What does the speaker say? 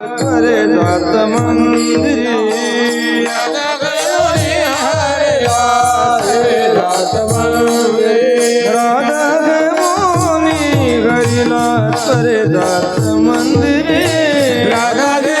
કરે જાત મંદિર રાધા મોની હરિના કરે જાત મંદિરે રાધે